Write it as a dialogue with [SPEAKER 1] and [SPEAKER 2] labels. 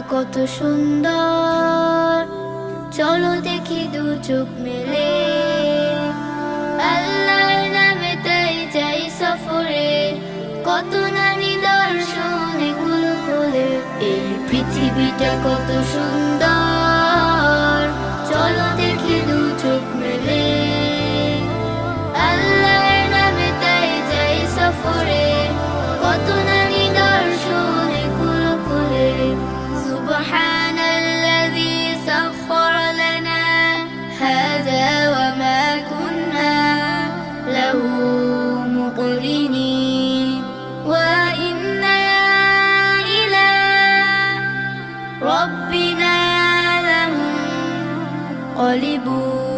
[SPEAKER 1] কত সুন্দর। চলো দেখি দু চোখ মেলে। আল্লাহর নামে তাই যাই সফরে। কত নানি দর্শন এগুলো কোলে এই পৃথিবীটা কত সুন্দর। চলো দেখি দু চোখ মেলে। আল্লাহর নামে তাই যাই সফরে। কত নানি مقرنين وإنا إلى ربنا لمنقلبون